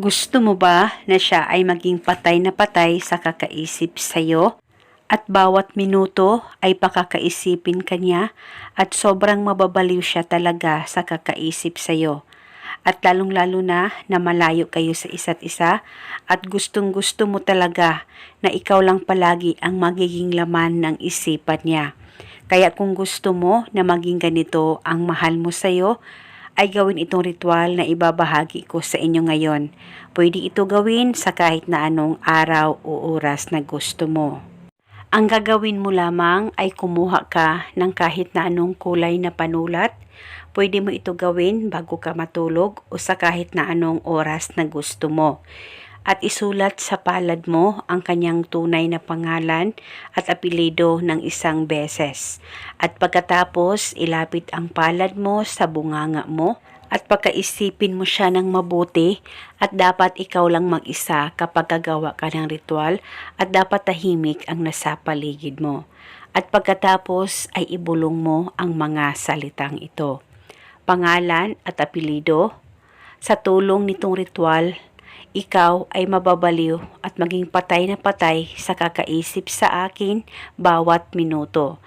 Gusto mo ba na siya ay maging patay na patay sa kakaisip sa'yo? At bawat minuto ay pakakaisipin ka niya at sobrang mababaliw siya talaga sa kakaisip sa'yo. At lalong-lalo na na malayo kayo sa isa't isa at gustong gusto mo talaga na ikaw lang palagi ang magiging laman ng isipan niya. Kaya kung gusto mo na maging ganito ang mahal mo sa'yo, ay gawin itong ritual na ibabahagi ko sa inyo ngayon. Pwede ito gawin sa kahit na anong araw o oras na gusto mo. Ang gagawin mo lamang ay kumuha ka ng kahit na anong kulay na panulat. Pwede mo ito gawin bago ka matulog o sa kahit na anong oras na gusto mo. At isulat sa palad mo ang kanyang tunay na pangalan at apelido ng isang beses. At pagkatapos, ilapit ang palad mo sa bunganga mo at pagkaisipin mo siya ng mabuti at dapat ikaw lang mag-isa kapag gagawa ka ng ritual at dapat tahimik ang nasa paligid mo. At pagkatapos ay ibulong mo ang mga salitang ito. Pangalan at apelido, sa tulong nitong ritual, ikaw ay mababaliw at maging patay na patay sa kakaisip sa akin bawat minuto.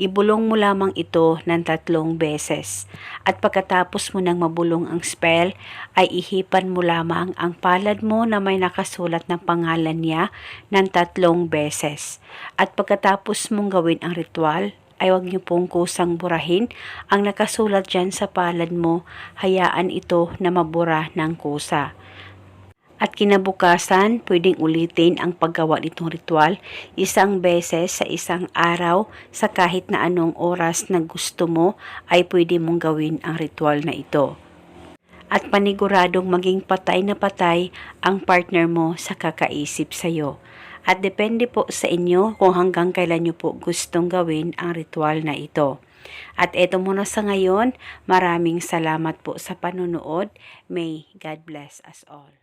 Ibulong mo lamang ito ng tatlong beses. At pagkatapos mo nang mabulong ang spell, ay ihipan mo lamang ang palad mo na may nakasulat ng pangalan niya ng tatlong beses. At pagkatapos mong gawin ang ritual, ay huwag niyo pong kusang burahin ang nakasulat dyan sa palad mo, hayaan ito na mabura ng kusa. At kinabukasan, pwedeng ulitin ang paggawa nitong ritual isang beses sa isang araw sa kahit na anong oras na gusto mo ay pwede mong gawin ang ritual na ito. At paniguradong maging patay na patay ang partner mo sa kakaisip sa'yo. At depende po sa inyo kung hanggang kailan nyo po gustong gawin ang ritual na ito. At eto muna sa ngayon, maraming salamat po sa panonood. May God bless us all.